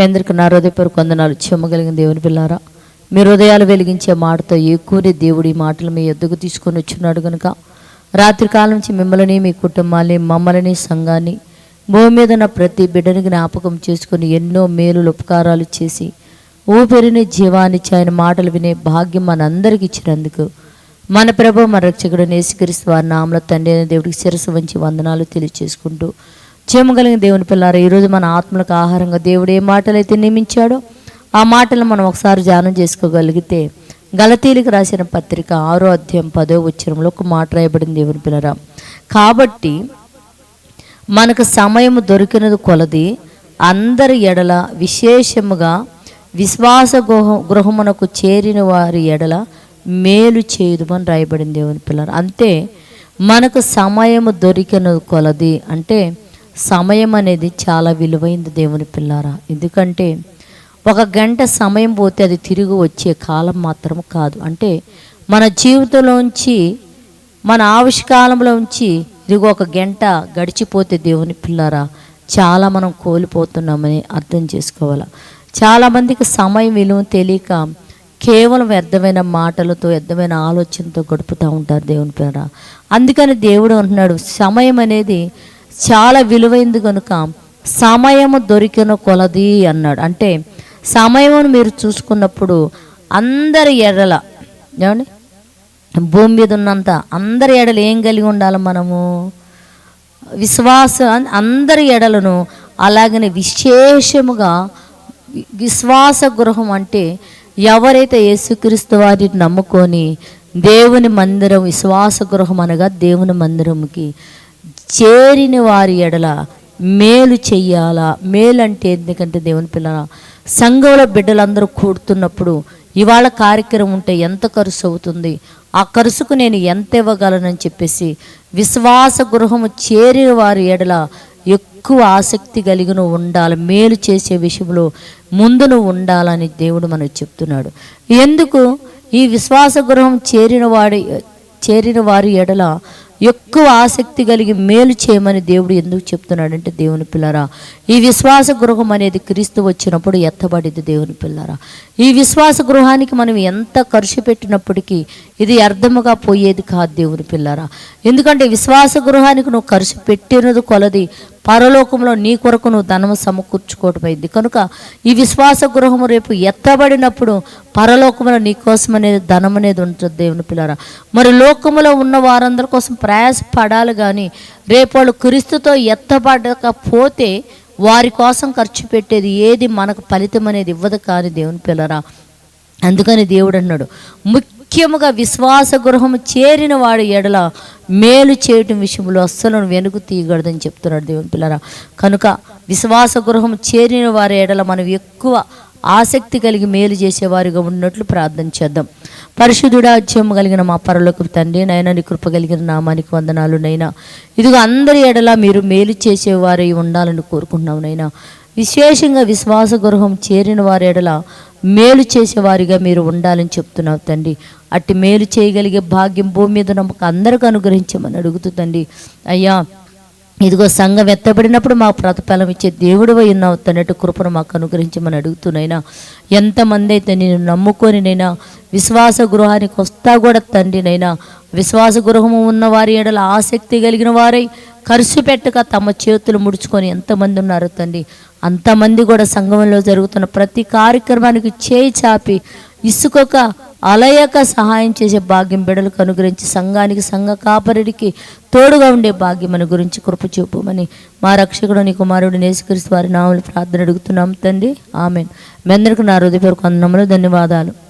మీ అందరికీ నా హృదయపూర్వక వందనాలు. చెమ్మగలిగిన దేవుని పిల్లారా మీ హృదయాలు వెలిగించే మాటతో ఎక్కువనే దేవుడు ఈ మాటలు మీ ఎద్దుకు తీసుకొని వచ్చినాడు కనుక రాత్రికాలం నుంచి మిమ్మల్ని మీ కుటుంబాన్ని మమ్మల్ని సంఘాన్ని భూమి మీద ఉన్న ప్రతి బిడ్డని జ్ఞాపకం చేసుకొని ఎన్నో మేలులు ఉపకారాలు చేసి ఊపిరిని జీవానిచ్చి ఆయన మాటలు వినే భాగ్యం మనందరికి ఇచ్చినందుకు మన ప్రభు మన రక్షకుడు నేసుకరిస్తూ వారి నామల తండ్రి అయిన దేవుడికి శిరస్సు వంచి వందనాలు తెలియచేసుకుంటూ చేయగలిగిన దేవుని పిల్లారా ఈరోజు మన ఆత్మలకు ఆహారంగా దేవుడు ఏ మాటలైతే నియమించాడో ఆ మాటలు మనం ఒకసారి ధ్యానం చేసుకోగలిగితే గలతీలకు రాసిన పత్రిక ఆరో అధ్యాయం పదో ఉచ్చరంలో ఒక మాట రాయబడింది దేవుని పిల్లరా. కాబట్టి మనకు సమయం దొరికినది కొలది అందరి ఎడల విశేషముగా విశ్వాస గృహ గృహమునకు చేరిన వారి ఎడల మేలు చేయుదుమని రాయబడింది దేవుని పిల్లలు అంతే మనకు సమయం దొరికిన కొలది అంటే సమయం అనేది చాలా విలువైంది దేవుని పిల్లారా. ఎందుకంటే ఒక గంట సమయం పోతే అది తిరిగి వచ్చే కాలం మాత్రం కాదు. అంటే మన జీవితంలోంచి మన ఆవిష్కాలంలో ఉంచి ఇదిగో ఒక గంట గడిచిపోతే దేవుని పిల్లారా చాలా మనం కోల్పోతున్నామని అర్థం చేసుకోవాలి. చాలామందికి సమయం విలువ తెలియక కేవలం వ్యర్థమైన మాటలతో వ్యర్థమైన ఆలోచనతో గడుపుతూ ఉంటారు దేవుని పిల్లరా. అందుకని దేవుడు అంటున్నాడు సమయం అనేది చాలా విలువైంది కనుక సమయము దొరికిన కొలది అన్నాడు. అంటే సమయమును మీరు చూసుకున్నప్పుడు అందరి ఎడల ఏమండి? భూమి మీద ఉన్నంత అందరి ఎడలు ఏం కలిగి ఉండాలి మనము? విశ్వాస అందరి ఎడలను అలాగనే విశేషముగా విశ్వాస గృహం అంటే ఎవరైతే యేసుక్రీస్తు వారిని నమ్ముకొని దేవుని మందిరం విశ్వాస గృహం అనగా దేవుని మందిరంకి చేరిన వారి ఎడల మేలు చెయ్యాలా? మేలు అంటే ఎందుకంటే దేవుని పిల్లల సంఘంలో బిడ్డలందరూ కూడుతున్నప్పుడు ఇవాళ కార్యక్రమం ఉంటే ఎంత ఖర్చు అవుతుంది? ఆ ఖర్చుకు నేను ఎంత ఇవ్వగలనని చెప్పేసి విశ్వాస గృహము చేరిన వారి ఎడల ఎక్కువ ఆసక్తి కలిగిన ఉండాలి మేలు చేసే విషయంలో ముందును ఉండాలని దేవుడు మనకు చెప్తున్నాడు. ఎందుకు? ఈ విశ్వాస గృహం చేరిన వాడి చేరిన వారి ఎడల ఎక్కువ ఆసక్తి కలిగి మేలు చేయమని దేవుడు ఎందుకు చెప్తున్నాడంటే దేవుని పిల్లరా ఈ విశ్వాస గృహం అనేది క్రీస్తు వచ్చినప్పుడు ఎత్తబడింది దేవుని పిల్లరా. ఈ విశ్వాస గృహానికి మనం ఎంత ఖర్చు పెట్టినప్పటికీ ఇది అర్థముగా పోయేది కాదు దేవుని పిల్లరా. ఎందుకంటే విశ్వాస గృహానికి నువ్వు ఖర్చు పెట్టినది కొలది పరలోకంలో నీ కొరకు నువ్వు ధనము సమకూర్చుకోవటమైంది. అయింది కనుక ఈ విశ్వాస గృహము రేపు ఎత్తబడినప్పుడు పరలోకములో నీ కోసం అనేది ధనం అనేది ఉంటుంది దేవుని పిల్లరా. మరి లోకములో ఉన్న వారందరి కోసం ప్రయాసపడాలి కానీ రేపు వాళ్ళు క్రీస్తుతో ఎత్తబడకపోతే వారి కోసం ఖర్చు పెట్టేది ఏది మనకు ఫలితం అనేది ఇవ్వదు కానీ దేవుని పిల్లరా. అందుకని దేవుడు అన్నాడు ముఖ్యముగా విశ్వాస గృహము చేరిన వాడు ఎడల మేలు చేయటం విషయంలో అస్సలు వెనుక తీయగలదని చెప్తున్నాడు దేవుని పిల్లరా. కనుక విశ్వాస గృహం చేరిన వారి ఎడల మనం ఎక్కువ ఆసక్తి కలిగి మేలు చేసేవారిగా ఉన్నట్లు ప్రార్థన చేద్దాం. పరిశుద్ధుడా అధ్యయము కలిగిన మా పరలోకి తండ్రి నైనా నీ కృప కలిగిన నామానికి వందనాలు నైనా. ఇదిగో అందరి ఎడలా మీరు మేలు చేసేవారై ఉండాలని కోరుకుంటున్నాం నైనా. విశేషంగా విశ్వాస గృహం చేరిన వారి ఎడల మేలు చేసేవారిగా మీరు ఉండాలని చెప్తున్నావు తండ్రి. అట్టి మేలు చేయగలిగే భాగ్యం భూమి మీద నమ్మకం అందరికీ అనుగ్రహించమని అడుగుతుందండి అయ్యా ఇదిగో సంఘం ఎత్తబడినప్పుడు మాకు ప్రతిఫలం ఇచ్చే దేవుడు ఉన్నావు తన్నట్టు కృపను మాకు అనుగ్రహించమని అడుగుతున్నాయినా ఎంతమంది అయితే నేను నమ్ముకొని నైనా విశ్వాస గృహానికి వస్తా కూడా తండ్రినైనా విశ్వాస గృహము ఉన్న వారి ఎడల ఆసక్తి కలిగిన వారై ఖర్చు పెట్టక తమ చేతులు ముడుచుకొని ఎంతమంది ఉన్నారు తండ్రి అంతమంది కూడా సంఘంలో జరుగుతున్న ప్రతి కార్యక్రమానికి చేయి చాపి ఇసుకొక అలయక సహాయం చేసే భాగ్యం బిడలకు అనుగ్రహించి సంఘానికి సంఘ కాపరుడికి తోడుగా ఉండే భాగ్యం మన గురించి కృప చూపమని మా రక్షకుడు నీ కుమారుడు నేసుకరిస్తూ వారి నామలు ప్రార్థన అడుగుతున్నాం తండ్రి. ఆమెన్. మీ అందరికీ నా హృదయపూర్వక అందనములు ధన్యవాదాలు.